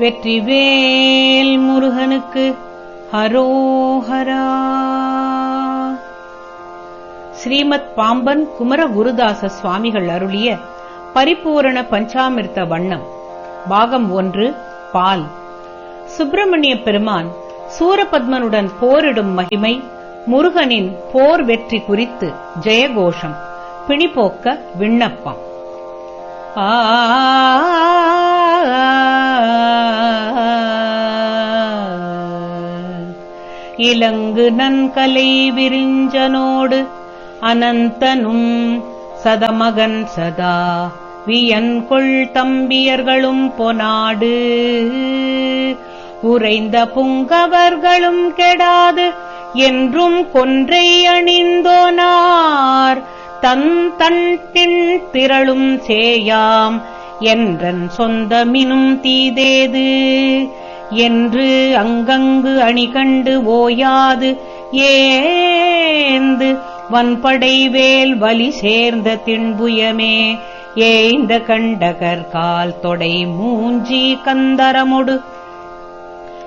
வெற்றிவேல் முருகனுக்கு ஹரோஹரா. ஸ்ரீமத் பாம்பன் குமர குருதாச சுவாமிகள் அருளிய பரிபூரண பஞ்சாமிர்த வண்ணம் பாகம் ஒன்று பால். சுப்பிரமணிய பெருமான் சூரபத்மனுடன் போரிடும் மகிமை முருகனின் போர் வெற்றி குறித்து ஜெயகோஷம் பிணிபோக்க விண்ணப்பம். ஆ இலங்கு நன்கலை விரிஞ்சனோடு அனந்தனும் சதமகன் சதா வியன்கொள் தம்பியர்களும் பொனாடு. உறைந்த புங்கவர்களும் கெடாது என்றும் கொன்றை அணிந்தோனார். தன் தன் தின் திரளும் சேயாம் என்றன் சொந்தமினும் தீதேது. என்று அங்கங்கு அணி கண்டு ஓயாது ஏந்து வன்படைவேல் வலி சேர்ந்த திண்புயமே. ஏய்ந்த கண்டகர் கால் தொடை மூஞ்சி கந்தரமுடு.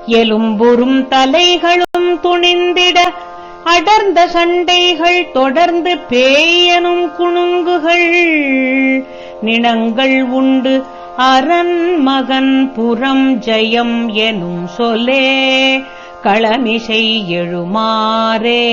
எலும்புறும் தலைகளும் துணிந்திட அடர்ந்த சண்டைகள் தொடர்ந்து பேயனும் குணுங்குகள். நினங்கள் உண்டு அரண் மகன் புறம் ஜெயம் எனும் சொல்லே களமிசை எழுமாறே.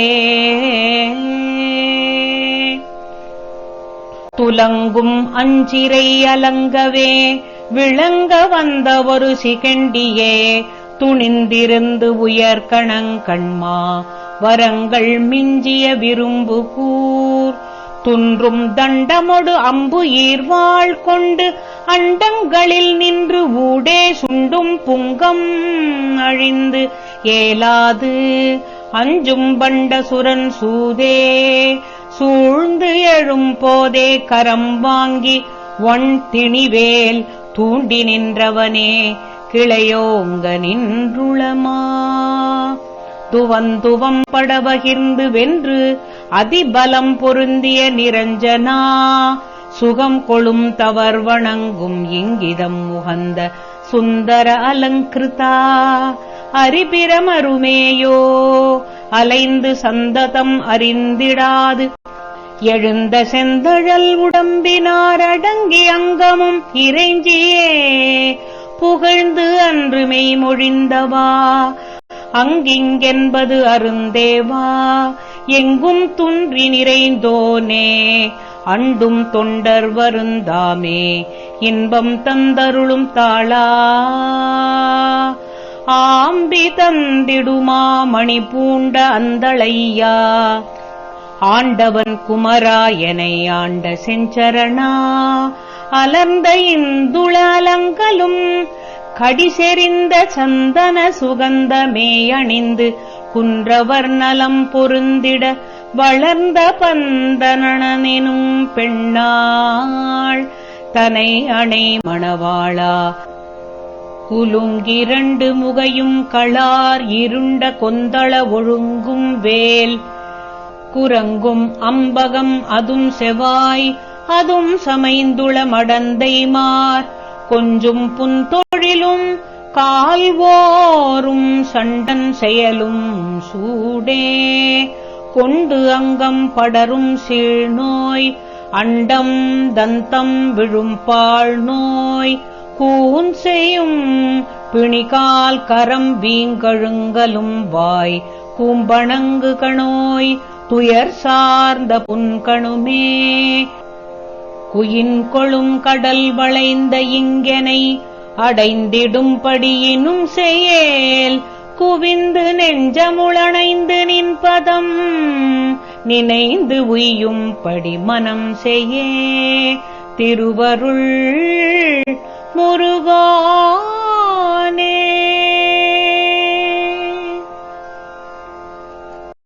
துலங்கும் அஞ்சிரை அலங்கவே விளங்க வந்த ஒரு சிகண்டியே துணிந்திருந்து உயர்கணங்கண்மா வரங்கள் மிஞ்சிய விரும்பு கூ துன்றும் தண்டமொடு அம்பு ஈர்வாள் கொண்டு அண்டங்களில் நின்று ஊடே சுண்டும் புங்கம் அழிந்து ஏலாது. அஞ்சும் பண்டசுரன் சூதே சூழ்ந்து எழும் போதே கரம் வாங்கி ஒன் திணிவேல் தூண்டி நின்றவனே கிளையோங்க நின்றுளமா. துவந்துவம் படவகிர்ந்து வென்று அதிபலம் பொருந்திய நிரஞ்சனா. சுகம் கொளும் தவர் வணங்கும் இங்கிதம் உகந்த சுந்தர அலங்கிருதா அரிபிரமருமேயோ அலைந்து சந்ததம் அறிந்திடாது. எழுந்த செந்தழல் உடம்பினார் அடங்கி அங்கமும் இறைஞ்சியே. புகழ்ந்து அன்று மெய்மொழிந்தவா அங்கிங்கென்பது அருந்தேவா. எங்கும் துன்றி நிறைந்தோனே அண்டும் தொண்டர் வருந்தாமே இன்பம் தந்தருளும் தாளா. ஆம்பி தந்திடுமா மணி பூண்ட அந்தளையா. ஆண்டவன் குமராயனை ஆண்ட செஞ்சரணா. அலர்ந்த இந்துள அலங்கலும் கடிசெறிந்த சந்தன சுகந்தமே அணிந்து குன்றவர் நலம் பொருந்திட வளர்ந்த பந்தனனும் பெண்ணாள் தனை அணை மணவாளா. குலுங்கிரண்டு முகையும் களார் இருண்ட கொந்தள ஒழுங்கும் வேல். குரங்கும் அம்பகம் அதும் செவாய் அதும் சமைந்துள மடந்தைமார் கொஞ்சும் புந்தொழிலும் கால்வோரும் சண்டன் செயலும் சூடே. கொண்டு அங்கம் படரும் சீழ்நோய் அண்டம் தந்தம் விழும் பாழ் நோய் கூன் செய்யும் பிணிகால் கரம் வீங்கழுங்கலும் வாய். கூம்பணங்கு கணோய் துயர் சார்ந்த புன்கணுமே. குயின் கொழும் கடல் வளைந்த இங்கெனை அடைந்திடும்படியினும் செயல் குவிந்து நெஞ்சமுளணைந்து நின்பதம் நினைந்து உய்யும்படி மனம் செய்யே. திருவருள் முருகா